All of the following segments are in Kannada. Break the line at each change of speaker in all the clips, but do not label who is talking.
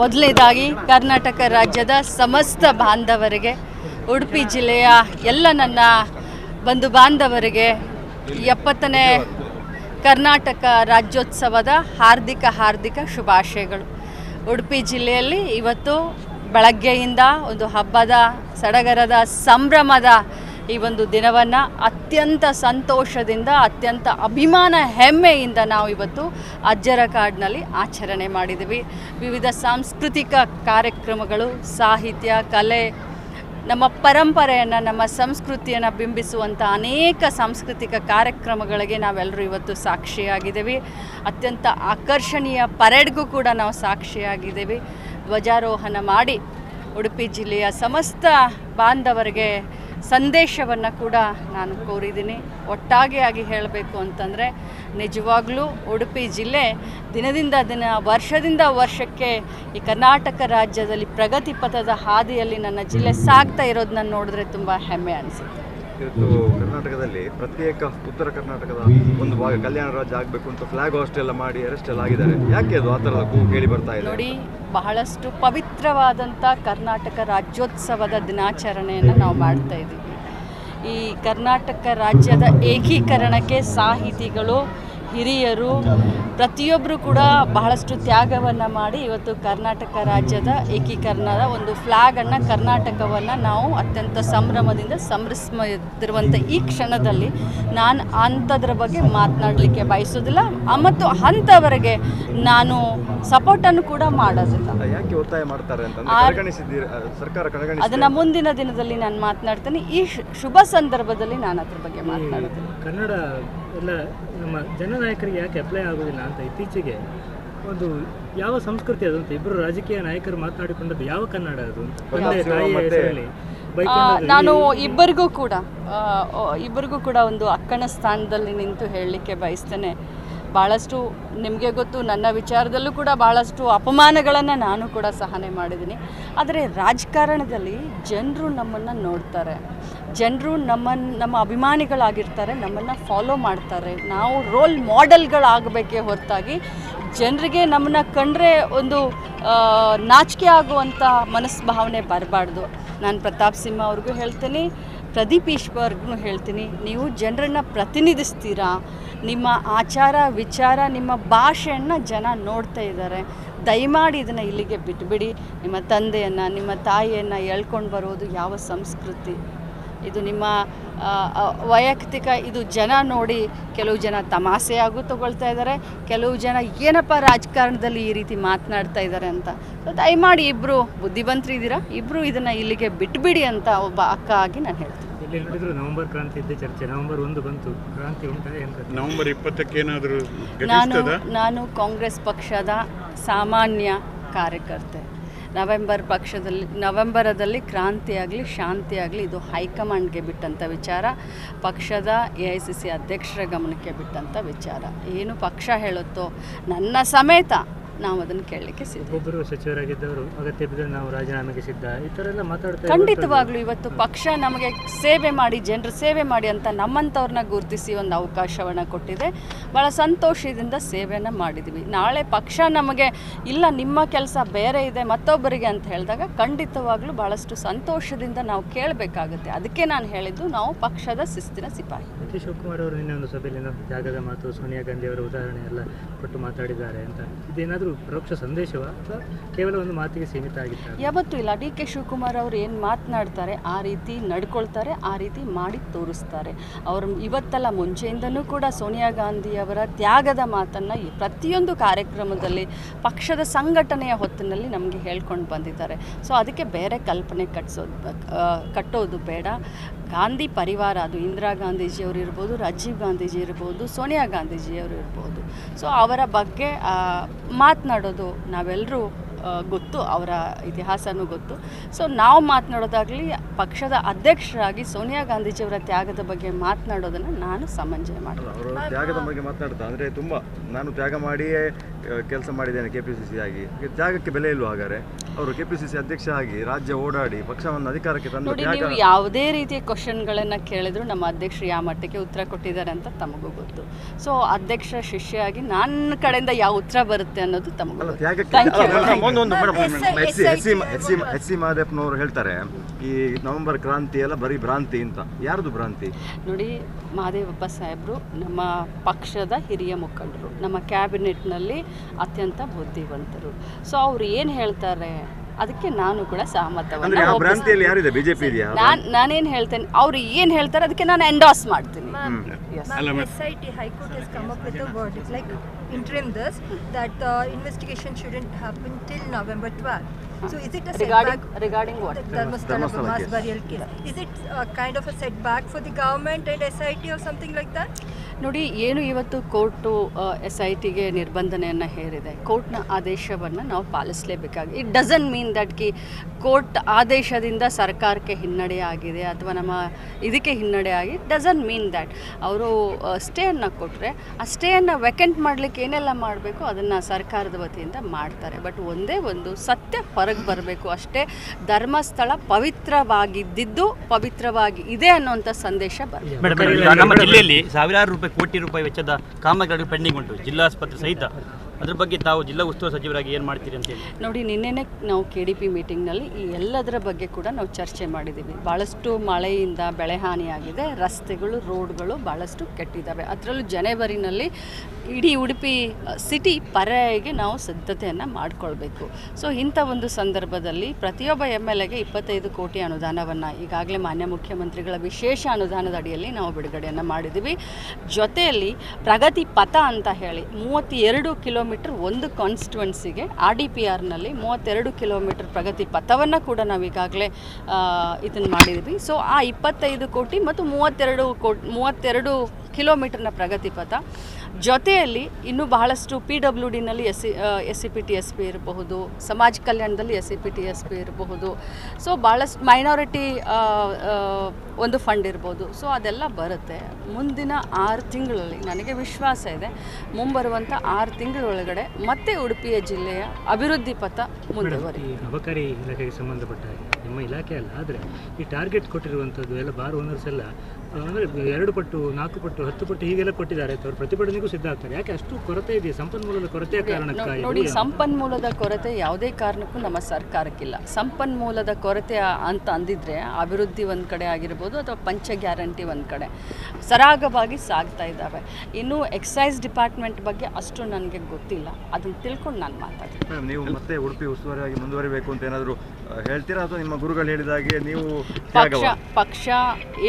ಮೊದಲನೇದಾಗಿ ಕರ್ನಾಟಕ ರಾಜ್ಯದ ಸಮಸ್ತ ಬಾಂಧವರಿಗೆ, ಉಡುಪಿ ಜಿಲ್ಲೆಯ ಎಲ್ಲ ನನ್ನ ಬಂಧು ಬಾಂಧವರಿಗೆ ಎಪ್ಪತ್ತನೇ ಕರ್ನಾಟಕ ರಾಜ್ಯೋತ್ಸವದ ಹಾರ್ದಿಕ ಹಾರ್ದಿಕ ಶುಭಾಶಯಗಳು. ಉಡುಪಿ ಜಿಲ್ಲೆಯಲ್ಲಿ ಇವತ್ತು ಬೆಳಗ್ಗೆಯಿಂದ ಒಂದು ಹಬ್ಬದ, ಸಡಗರದ, ಸಂಭ್ರಮದ ಈ ಒಂದು ದಿನವನ್ನು ಅತ್ಯಂತ ಸಂತೋಷದಿಂದ, ಅತ್ಯಂತ ಅಭಿಮಾನ ಹೆಮ್ಮೆಯಿಂದ ನಾವು ಇವತ್ತು ಅಜ್ಜರ ಕಾಡಿನಲ್ಲಿ ಆಚರಣೆ ಮಾಡಿದ್ದೀವಿ ವಿವಿಧ ಸಾಂಸ್ಕೃತಿಕ ಕಾರ್ಯಕ್ರಮಗಳು, ಸಾಹಿತ್ಯ, ಕಲೆ, ನಮ್ಮ ಪರಂಪರೆಯನ್ನು, ನಮ್ಮ ಸಂಸ್ಕೃತಿಯನ್ನು ಬಿಂಬಿಸುವಂಥ ಅನೇಕ ಸಾಂಸ್ಕೃತಿಕ ಕಾರ್ಯಕ್ರಮಗಳಿಗೆ ನಾವೆಲ್ಲರೂ ಇವತ್ತು ಸಾಕ್ಷಿಯಾಗಿದ್ದೇವೆ. ಅತ್ಯಂತ ಆಕರ್ಷಣೀಯ ಪರೇಡ್ಗೂ ಕೂಡ ನಾವು ಸಾಕ್ಷಿಯಾಗಿದ್ದೇವೆ. ಧ್ವಜಾರೋಹಣ ಮಾಡಿ ಉಡುಪಿ ಜಿಲ್ಲೆಯ ಸಮಸ್ತ ಬಾಂಧವರಿಗೆ ಸಂದೇಶವನ್ನು ಕೂಡ ನಾನು ಕೋರಿದ್ದೀನಿ. ಒಟ್ಟಾಗಿ ಆಗಿ ಹೇಳಬೇಕು ಅಂತಂದರೆ ನಿಜವಾಗ್ಲೂ ಉಡುಪಿ ಜಿಲ್ಲೆ ದಿನದಿಂದ ದಿನ ವರ್ಷದಿಂದ ವರ್ಷಕ್ಕೆ ಈ ಕರ್ನಾಟಕ ರಾಜ್ಯದಲ್ಲಿ ಪ್ರಗತಿ ಪಥದ ಹಾದಿಯಲ್ಲಿ ನನ್ನ ಜಿಲ್ಲೆ ಸಾಗ್ತಾ ಇರೋದನ್ನ ನೋಡಿದ್ರೆ ತುಂಬ ಹೆಮ್ಮೆ ಅನಿಸುತ್ತೆ.
ಇವತ್ತು ಕರ್ನಾಟಕದಲ್ಲಿ ಪ್ರತ್ಯೇಕ ಉತ್ತರ ಕರ್ನಾಟಕದ ಒಂದು ಭಾಗ ಕಲ್ಯಾಣ ರಾಜ್ಯ ಆಗಬೇಕು ಅಂತ ಫ್ಲಾಗ್ ಹಾಸ್ಟೆಲ್ಲ ಮಾಡಿ ಅರೆಸ್ಟ್ ಎಲ್ಲ ಆಗಿದ್ದಾರೆ. ಯಾಕೆ ಅದು ಆ ಥರದ ಕೂಗು ಕೇಳಿ ಬರ್ತಾ ಇದೆ?
ನೋಡಿ ಬಹಳಷ್ಟು ಪವಿತ್ರವಾದಂಥ ಕರ್ನಾಟಕ ರಾಜ್ಯೋತ್ಸವದ ದಿನಾಚರಣೆಯನ್ನು ನಾವು ಮಾಡ್ತಾ ಇದ್ದೀವಿ. ಈ ಕರ್ನಾಟಕ ರಾಜ್ಯದ ಏಕೀಕರಣಕ್ಕೆ ಸಾಹಿತಿಗಳು ಹಿರಿಯರು ಪ್ರತಿಯೊಬ್ಬರು ಕೂಡ ಬಹಳಷ್ಟು ತ್ಯಾಗವನ್ನು ಮಾಡಿ ಇವತ್ತು ಕರ್ನಾಟಕ ರಾಜ್ಯದ ಏಕೀಕರಣದ ಒಂದು ಫ್ಲ್ಯಾಗನ್ನು ಕರ್ನಾಟಕವನ್ನು ನಾವು ಅತ್ಯಂತ ಸಂಭ್ರಮದಿಂದ ಸಂಭ್ರಮಿಸ್ತಿರುವಂಥ ಈ ಕ್ಷಣದಲ್ಲಿ ನಾನು ಅಂಥದ್ರ ಬಗ್ಗೆ ಮಾತನಾಡಲಿಕ್ಕೆ ಬಯಸೋದಿಲ್ಲ. ಮತ್ತು ಅಂಥವರೆಗೆ ನಾನು ಸಪೋರ್ಟನ್ನು ಕೂಡ ಮಾಡೋದಿಲ್ಲ. ಅದನ್ನು ಮುಂದಿನ ದಿನದಲ್ಲಿ ನಾನು ಮಾತನಾಡ್ತೇನೆ. ಈ ಶು- ಶುಭ ಸಂದರ್ಭದಲ್ಲಿ ನಾನು ಅದ್ರ ಬಗ್ಗೆ ಮಾತನಾಡ್ತೀನಿ
ಕನ್ನಡ ಎಲ್ಲ ನಮ್ಮ ಜನನಾಯಕರಿಗೆ ಯಾಕೆ ಅಪ್ಲೈ ಆಗೋದಿಲ್ಲ ಅಂತ ಇತ್ತೀಚೆಗೆ ಒಂದು ಯಾವ ಸಂಸ್ಕೃತಿ ಅದು ಅಂತ ಇಬ್ಬರು ರಾಜಕೀಯ ನಾಯಕರು ಮಾತನಾಡಿಕೊಂಡದ್ದು ಯಾವ ಕನ್ನಡ ಅದು?
ನಾನು ಇಬ್ಬರಿಗೂ ಕೂಡ ಇಬ್ಬರಿಗೂ ಕೂಡ ಒಂದು ಅಕ್ಕನ ಸ್ಥಾನದಲ್ಲಿ ನಿಂತು ಹೇಳಲಿಕ್ಕೆ ಬಯಸ್ತೇನೆ. ಭಾಳಷ್ಟು ನಿಮಗೆ ಗೊತ್ತು ನನ್ನ ವಿಚಾರದಲ್ಲೂ ಕೂಡ ಭಾಳಷ್ಟು ಅಪಮಾನಗಳನ್ನು ನಾನು ಕೂಡ ಸಹನೆ ಮಾಡಿದ್ದೀನಿ. ಆದರೆ ರಾಜಕಾರಣದಲ್ಲಿ ಜನರು ನಮ್ಮನ್ನು ನೋಡ್ತಾರೆ. ಜನರು ನಮ್ಮನ್ನು ನಮ್ಮ ಅಭಿಮಾನಿಗಳಾಗಿರ್ತಾರೆ, ನಮ್ಮನ್ನು ಫಾಲೋ ಮಾಡ್ತಾರೆ. ನಾವು ರೋಲ್ ಮಾಡೆಲ್ಗಳಾಗಬೇಕೇ ಹೊರತಾಗಿ ಜನರಿಗೆ ನಮ್ಮನ್ನ ಕಂಡ್ರೆ ಒಂದು ನಾಚಿಕೆ ಆಗುವಂಥ ಮನಸ್ಭಾವನೆ ಬರಬಾರ್ದು. ನಾನು ಪ್ರತಾಪ್ ಸಿಂಹ ಅವ್ರಿಗೂ ಹೇಳ್ತೀನಿ, ಪ್ರದೀಪ್ ಈಶ್ವರ್ಗು ಹೇಳ್ತೀನಿ, ನೀವು ಜನರನ್ನು ಪ್ರತಿನಿಧಿಸ್ತೀರಾ? ನಿಮ್ಮ ಆಚಾರ, ವಿಚಾರ, ನಿಮ್ಮ ಭಾಷೆಯನ್ನು ಜನ ನೋಡ್ತಾ ಇದ್ದಾರೆ. ದಯಮಾಡಿ ಇದನ್ನು ಇಲ್ಲಿಗೆ ಬಿಟ್ಬಿಡಿ. ನಿಮ್ಮ ತಂದೆಯನ್ನು, ನಿಮ್ಮ ತಾಯಿಯನ್ನು ಎಳ್ಕೊಂಡು ಬರೋದು ಯಾವ ಸಂಸ್ಕೃತಿ? ಇದು ನಿಮ್ಮ ವೈಯಕ್ತಿಕ ಇದು ಜನ ನೋಡಿ ಕೆಲವು ಜನ ತಮಾಷೆಯಾಗೂ ತಗೊಳ್ತಾ ಇದ್ದಾರೆ ಕೆಲವು ಜನ ಏನಪ್ಪ ರಾಜಕಾರಣದಲ್ಲಿ ಈ ರೀತಿ ಮಾತನಾಡ್ತಾ ಇದ್ದಾರೆ ಅಂತ. ಸೊ ದಯಮಾಡಿ ಇಬ್ಬರು ಬುದ್ಧಿವಂತರಿದ್ದೀರಾ ಇಬ್ಬರು ಇದನ್ನು ಇಲ್ಲಿಗೆ ಬಿಟ್ಬಿಡಿ ಅಂತ ಒಬ್ಬ ಅಕ್ಕ ಆಗಿ ನಾನು ಹೇಳ್ತೀನಿ.
ನೋಡಿದ್ರು ನವೆಂಬರ್ ಕ್ರಾಂತಿ ಇದ್ದೇ ಚರ್ಚೆ. ನವೆಂಬರ್ ಒಂದು ಬಂತು. ಕ್ರಾಂತಿ ಉಂಟಾ?
ನವೆಂಬರ್ ಇಪ್ಪತ್ತಕ್ಕೇನಾದರೂ
ನಾನು ನಾನು ಕಾಂಗ್ರೆಸ್ ಪಕ್ಷದ ಸಾಮಾನ್ಯ ಕಾರ್ಯಕರ್ತೆ. ನವೆಂಬರ್ ಪಕ್ಷದಲ್ಲಿ, ನವೆಂಬರದಲ್ಲಿ ಕ್ರಾಂತಿಯಾಗಲಿ ಶಾಂತಿಯಾಗಲಿ ಇದು ಹೈಕಮಾಂಡ್ಗೆ ಬಿಟ್ಟಂಥ ವಿಚಾರ. ಪಕ್ಷದ ಎ ಐ ಸಿ ಸಿ ಅಧ್ಯಕ್ಷರ ಗಮನಕ್ಕೆ ಬಿಟ್ಟಂಥ ವಿಚಾರ. ಏನು ಪಕ್ಷ ಹೇಳುತ್ತೋ ನನ್ನ ಸಮೇತ ನಾವು ಅದನ್ನು ಕೇಳಲಿಕ್ಕೆ
ಒಬ್ಬೊಬ್ಬರು ಸಚಿವರಾಗಿದ್ದವರು ಅಗತ್ಯ ಬಿದ್ದರೆ ನಾವು ರಾಜೀನಾಮೆಗೆ ಸಿದ್ಧ. ಈ ಥರ ಎಲ್ಲ ಮಾತಾಡ್ತಾರೆ
ಖಂಡಿತವಾಗ್ಲೂ ಇವತ್ತು ಪಕ್ಷ ನಮಗೆ ಸೇವೆ ಮಾಡಿ ಜನರು ಸೇವೆ ಮಾಡಿ ಅಂತ ನಮ್ಮಂಥವ್ರನ್ನ ಗುರುತಿಸಿ ಒಂದು ಅವಕಾಶವನ್ನು ಕೊಟ್ಟಿದೆ. ಭಾಳ ಸಂತೋಷದಿಂದ ಸೇವೆಯನ್ನು ಮಾಡಿದ್ವಿ. ನಾಳೆ ಪಕ್ಷ ನಮಗೆ ಇಲ್ಲ ನಿಮ್ಮ ಕೆಲಸ ಬೇರೆ ಇದೆ ಮತ್ತೊಬ್ಬರಿಗೆ ಅಂತ ಹೇಳಿದಾಗ ಖಂಡಿತವಾಗ್ಲೂ ಭಾಳಷ್ಟು ಸಂತೋಷದಿಂದ ನಾವು ಕೇಳಬೇಕಾಗುತ್ತೆ. ಅದಕ್ಕೆ ನಾನು ಹೇಳಿದ್ದು ನಾವು ಪಕ್ಷದ ಶಿಸ್ತಿನ ಸಿಪಾಯಿ.
ಶಿವಕುಮಾರ್ ಅವರು ನಿನ್ನೆ ಒಂದು ಸಭೆಯಲ್ಲಿ ಜಾಗದ ಮಾತು ಸೋನಿಯಾ ಗಾಂಧಿ ಅವರ ಉದಾಹರಣೆ ಎಲ್ಲ ಕೊಟ್ಟು ಮಾತಾಡಿದ್ದಾರೆ ಅಂತ. ಇದೇನಾದರೂ ಪರೋಕ್ಷ ಸಂದೇಶವ ಅಥವಾ ಕೇವಲ ಒಂದು ಮಾತಿಗೆ ಸೀಮಿತ ಆಗಿತ್ತು
ಯಾವತ್ತೂ ಇಲ್ಲ. ಡಿ ಕೆ ಶಿವಕುಮಾರ್ ಅವರು ಏನು ಮಾತನಾಡ್ತಾರೆ, ಆ ರೀತಿ ನಡ್ಕೊಳ್ತಾರೆ, ಆ ರೀತಿ ಮಾಡಿ ತೋರಿಸ್ತಾರೆ. ಅವರು ಇವತ್ತಲ್ಲ ಮುಂಚೆಯಿಂದನೂ ಕೂಡ ಸೋನಿಯಾ ಗಾಂಧಿಯವರ ತ್ಯಾಗದ ಮಾತನ್ನು ಪ್ರತಿಯೊಂದು ಕಾರ್ಯಕ್ರಮದಲ್ಲಿ, ಪಕ್ಷದ ಸಂಘಟನೆಯ ಹೊತ್ತಿನಲ್ಲಿ ನಮಗೆ ಹೇಳ್ಕೊಂಡು ಬಂದಿದ್ದಾರೆ. ಸೊ ಅದಕ್ಕೆ ಬೇರೆ ಕಲ್ಪನೆ ಕಟ್ಸೋದು ಕಟ್ಟೋದು ಬೇಡ. ಗಾಂಧಿ ಪರಿವಾರ ಅದು. ಇಂದಿರಾ ಗಾಂಧೀಜಿಯವರು ಇರ್ಬೋದು ರಾಜೀವ್ ಗಾಂಧೀಜಿ ಇರ್ಬೋದು ಸೋನಿಯಾ ಗಾಂಧೀಜಿಯವರು ಇರ್ಬೋದು ಸೊ ಅವರ ಬಗ್ಗೆ ಮಾತನಾಡೋದು ನಾವೆಲ್ಲರೂ ಗೊತ್ತು, ಅವರ ಇತಿಹಾಸನೂ ಗೊತ್ತು. ಸೊ ನಾವು ಮಾತನಾಡೋದಾಗಲಿ ಪಕ್ಷದ ಅಧ್ಯಕ್ಷರಾಗಿ ಸೋನಿಯಾ ಗಾಂಧೀಜಿಯವರ ತ್ಯಾಗದ ಬಗ್ಗೆ ಮಾತನಾಡೋದನ್ನು ನಾನು ಸಮಂಜನೆ ಮಾಡ್ತೀನಿ.
ತ್ಯಾಗದ ಬಗ್ಗೆ ಮಾತನಾಡ್ತಾ, ಅಂದರೆ ತುಂಬ, ನಾನು ತ್ಯಾಗ ಮಾಡಿಯೇ ಕೆಲಸ ಮಾಡಿದ್ದೇನೆ ಕೆ ಪಿ ಸಿ ಸಿ ಆಗಿ. ಜಾಗಕ್ಕೆ ಬೆಲೆ ಇಲ್ವ ಹಾಗಾದ್ರೆ? ಅವರು ಕೆ ಪಿ ಸಿ ಸಿ ಅಧ್ಯಕ್ಷ ಆಗಿ ರಾಜ್ಯ ಓಡಾಡಿ ಪಕ್ಷವನ್ನು ಅಧಿಕಾರಕ್ಕೆ ತಂದು
ನೋಡಿ ನೀವು ಯಾವುದೇ ರೀತಿಯ ಕ್ವಶನ್ಗಳನ್ನು ಕೇಳಿದ್ರು ನಮ್ಮ ಅಧ್ಯಕ್ಷರು ಯಾವ ಮಟ್ಟಕ್ಕೆ ಉತ್ತರ ಕೊಟ್ಟಿದ್ದಾರೆ ಅಂತ ತಮಗೂ ಗೊತ್ತು. ಸೊ ಅಧ್ಯಕ್ಷ ಶಿಷ್ಯ ಆಗಿ ನನ್ನ ಕಡೆಯಿಂದ ಯಾವ ಉತ್ತರ ಬರುತ್ತೆ ಅನ್ನೋದು ತಮಗೂ
ಎಚ್ ಸಿ ಮಹದೇವನವರು ಹೇಳ್ತಾರೆ ಈ ನವೆಂಬರ್ ಕ್ರಾಂತಿ ಎಲ್ಲ ಬರೀ ಭ್ರಾಂತಿ ಅಂತ. ಯಾರ್ದು ಭ್ರಾಂತಿ?
ನೋಡಿ ಮಹಾದೇವಪ್ಪ ಸಾಹೇಬರು ನಮ್ಮ ಪಕ್ಷದ ಹಿರಿಯ ಮುಖಂಡರು. ನಮ್ಮ ಕ್ಯಾಬಿನೆಟ್ನಲ್ಲಿ ಅತ್ಯಂತ ಬುದ್ಧಿವಂತರು. ಸೊ ಅವ್ರು ಏನು ಹೇಳ್ತಾರೆ? ಅದಕ್ಕೆ ನಾನು ಕೂಡ
ಅಂದ್ರೆ
ಸಹಮತವನ್ನು
ಆ ಭ್ರಾಂತಿಯಲ್ಲಿ ಯಾರಿದೆ? ಬಿಜೆಪಿ ಇದೆಯಾ?
ನಾನು ನಾನೇನು ಹೇಳ್ತೇನೆ? ಅವ್ರು ಏನು ಹೇಳ್ತಾರೆ ಅದಕ್ಕೆ ನಾನು ಎಂಡಾಸ್ ಮಾಡ್ತೀನಿ. Yes.
Ma'am, SIT High Court has come up with a verdict, like interim this, that the investigation shouldn't happen till November 12th. So is it a
Regarding,
setback?
regarding what?
The Dharmasthala
Dharmasthala
mass
case.
burial case. Is it a kind of a setback for the government and SIT or something like that?
ನೋಡಿ ಏನು ಇವತ್ತು ಕೋರ್ಟು ಎಸ್ ಐ ಟಿಗೆ ನಿರ್ಬಂಧನೆಯನ್ನು ಹೇರಿದೆ ಕೋರ್ಟ್ನ ಆದೇಶವನ್ನು ನಾವು ಪಾಲಿಸಲೇಬೇಕಾಗಿ ಇಟ್ ಡಸನ್ ಮೀನ್ ದಟ್ ಕಿ ಕೋರ್ಟ್ ಆದೇಶದಿಂದ ಸರ್ಕಾರಕ್ಕೆ ಹಿನ್ನಡೆ ಆಗಿದೆ ಅಥವಾ ನಮ್ಮ ಇದಕ್ಕೆ ಹಿನ್ನಡೆ ಆಗಿ ಡಸನ್ ಮೀನ್ ದ್ಯಾಟ್ ಅವರು ಸ್ಟೇಯನ್ನು ಕೊಟ್ಟರೆ ಆ ಸ್ಟೇಯನ್ನು ವೆಕೆಂಟ್ ಮಾಡಲಿಕ್ಕೆ ಏನೆಲ್ಲ ಮಾಡಬೇಕು ಅದನ್ನು ಸರ್ಕಾರದ ವತಿಯಿಂದ ಮಾಡ್ತಾರೆ. ಬಟ್ ಒಂದೇ ಒಂದು ಸತ್ಯ ಹೊರಗೆ ಬರಬೇಕು. ಅಷ್ಟೇ ಧರ್ಮಸ್ಥಳ ಪವಿತ್ರವಾಗಿದ್ದಿದ್ದು ಪವಿತ್ರವಾಗಿ ಇದೆ ಅನ್ನುವಂಥ ಸಂದೇಶ ಬರಬೇಕು
ನಮ್ಮ ಜಿಲ್ಲೆಯಲ್ಲಿ ಸಾವಿರಾರು ರೂಪಾಯಿ ಕೋಟಿ ರೂಪಾಯಿ ವೆಚ್ಚದ ಕಾಮಗಾರಿ ಪೆಂಡಿಂಗ್ ಉಂಟು. ಜಿಲ್ಲಾಸ್ಪತ್ರೆ ಸಹಿತ ಅದ್ರ ಬಗ್ಗೆ ತಾವು ಜಿಲ್ಲಾ ಉಸ್ತುವಾರಿ ಸಚಿವರಾಗಿ ಏನು ಮಾಡ್ತೀರಿ ಅಂತ ಹೇಳಿ.
ನೋಡಿ, ನಿನ್ನೆನೇ ನಾವು ಕೆ ಡಿ ಪಿ ಮೀಟಿಂಗ್ನಲ್ಲಿ ಈ ಎಲ್ಲದರ ಬಗ್ಗೆ ಕೂಡ ನಾವು ಚರ್ಚೆ ಮಾಡಿದ್ದೀವಿ ಭಾಳಷ್ಟು ಮಳೆಯಿಂದ ಬೆಳೆ ಹಾನಿಯಾಗಿದೆ. ರಸ್ತೆಗಳು, ರೋಡ್ಗಳು ಭಾಳಷ್ಟು ಕೆಟ್ಟಿದ್ದಾವೆ. ಅದರಲ್ಲೂ ಜನವರಿನಲ್ಲಿ ಇಡೀ ಉಡುಪಿ ಸಿಟಿ ಪರ್ಯಾಯಗೆ ನಾವು ಸಿದ್ಧತೆಯನ್ನು ಮಾಡಿಕೊಳ್ಬೇಕು. ಸೊ ಇಂಥ ಒಂದು ಸಂದರ್ಭದಲ್ಲಿ ಪ್ರತಿಯೊಬ್ಬ ಎಂ ಎಲ್ ಎಗೆ ಇಪ್ಪತ್ತೈದು ಕೋಟಿ ಅನುದಾನವನ್ನು ಈಗಾಗಲೇ ಮಾನ್ಯ ಮುಖ್ಯಮಂತ್ರಿಗಳ ವಿಶೇಷ ಅನುದಾನದ ಅಡಿಯಲ್ಲಿ ನಾವು ಬಿಡುಗಡೆಯನ್ನು ಮಾಡಿದ್ದೀವಿ ಜೊತೆಯಲ್ಲಿ ಪ್ರಗತಿ ಪಥ ಅಂತ ಹೇಳಿ ಮೂವತ್ತೆರಡು ಕಿಲೋಮೀಟರ್ ಒಂದು ಕಾನ್ಸ್ಟಿಟ್ಯುವೆನ್ಸಿಗೆ ಆರ್ ಡಿ ಪಿ ಆರ್ನಲ್ಲಿ ಮೂವತ್ತೆರಡು ಕಿಲೋಮೀಟರ್ ಪ್ರಗತಿ ಪಥವನ್ನು ಕೂಡ ನಾವು ಈಗಾಗಲೇ ಇದನ್ನು ಮಾಡಿದ್ವಿ. ಸೊ ಆ ಇಪ್ಪತ್ತೈದು ಕೋಟಿ ಮತ್ತು ಮೂವತ್ತೆರಡು ಕೋಟಿ ಮೂವತ್ತೆರಡು ಕಿಲೋಮೀಟರ್ನ ಪ್ರಗತಿ ಪಥ. ಜೊತೆಯಲ್ಲಿ ಇನ್ನೂ ಬಹಳಷ್ಟು P W ಡಿನಲ್ಲಿ S C S C P T S P ಇರಬಹುದು ಸಮಾಜ ಕಲ್ಯಾಣದಲ್ಲಿ S C P T S P ಇರಬಹುದು. ಸೊ ಭಾಳಷ್ಟು ಮೈನಾರಿಟಿ ಒಂದು ಫಂಡ್ ಇರ್ಬೋದು ಸೊ ಅದೆಲ್ಲ ಬರುತ್ತೆ. ಮುಂದಿನ ಆರು ತಿಂಗಳಲ್ಲಿ ನನಗೆ ವಿಶ್ವಾಸ ಇದೆ ಮುಂಬರುವಂಥ ಆರು ತಿಂಗಳೊಳಗಡೆ ಮತ್ತೆ ಉಡುಪಿಯ ಜಿಲ್ಲೆಯ ಅಭಿವೃದ್ಧಿ ಪಥ ಮುಂದುವರಿ
ಅಬಕಾರಿ ಇಲಾಖೆಗೆ ಸಂಬಂಧಪಟ್ಟ ಹಾಗೆ ನಿಮ್ಮ ಇಲಾಖೆ ಅಲ್ಲ ಆದರೆ ಈ ಟಾರ್ಗೆಟ್ ಕೊಟ್ಟಿರುವಂಥದ್ದು ಎಲ್ಲ ಬಾರ್ ಓನರ್ಸ್ ಎಲ್ಲ ಅಂದರೆ ಎರಡು ಪಟ್ಟು ನಾಲ್ಕು ಪಟ್ಟು ಹತ್ತು ಪಟ್ಟು ಹೀಗೆಲ್ಲ ಕೊಟ್ಟಿದ್ದಾರೆ ಅವರು ಪ್ರತಿಭಟನೆಗೂ ಸಿದ್ಧ ಆಗ್ತಾರೆ. ಯಾಕೆ ಅಷ್ಟು ಕೊರತೆ ಇದೆ ಸಂಪನ್ಮೂಲದ ಕೊರತೆಯ ಕಾರಣಕ್ಕಾಗಿ
ನೋಡಿ ಸಂಪನ್ಮೂಲದ ಕೊರತೆ ಯಾವುದೇ ಕಾರಣಕ್ಕೂ ನಮ್ಮ ಸರ್ಕಾರಕ್ಕಿಲ್ಲ. ಸಂಪನ್ಮೂಲದ ಕೊರತೆ ಅಂತ ಅಂದಿದ್ರೆ ಅಭಿವೃದ್ಧಿ ಒಂದು ಕಡೆ ಆಗಿರ್ಬೋದು ಅಥವಾ ಪಂಚ ಗ್ಯಾರಂಟಿ ಒಂದು ಕಡೆ ಸರಾಗವಾಗಿ ಸಾಗ್ತಾ ಇದ್ದಾವೆ. ಇನ್ನು ಎಕ್ಸೈಸ್ ಡಿಪಾರ್ಟ್ಮೆಂಟ್ ಬಗ್ಗೆ ಅಷ್ಟು ನನಗೆ ಗೊತ್ತಿಲ್ಲ. ಅದನ್ನು ತಿಳ್ಕೊಂಡು ನಾನು ಮಾತಾಡ್ತೀನಿ.
ನೀವು ಮತ್ತೆ ಉಡುಪಿ ಉಸ್ತುವಾರಿಯಾಗಿ ಮುಂದುವರಿಬೇಕು ಅಂತ ಏನಾದರೂ ಹೇಳ್ತೀರಾ? ಅಥವಾ ನಿಮ್ಮ ಗುರುಗಳು ಹೇಳಿದ ಹಾಗೆ ನೀವು
ಪಕ್ಷ ಪಕ್ಷ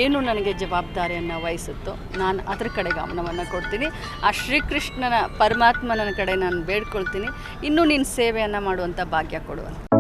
ಏನು ನನಗೆ ಜವಾಬ್ದಾರಿಯನ್ನು ವಹಿಸುತ್ತೋ ನಾನು ಅದರ ಕಡೆ ಗಮನವನ್ನು ಕೊಡ್ತೀನಿ. ಆ ಶ್ರೀಕೃಷ್ಣನ ಪರಮಾತ್ಮನ ಕಡೆ ನಾನು ಬೇಡ್ಕೊಳ್ತೀನಿ. ಇನ್ನೂ ನೀನು ಸೇವೆಯನ್ನು ಮಾಡುವಂಥ ಭಾಗ್ಯ ಕೊಡುವಂತ.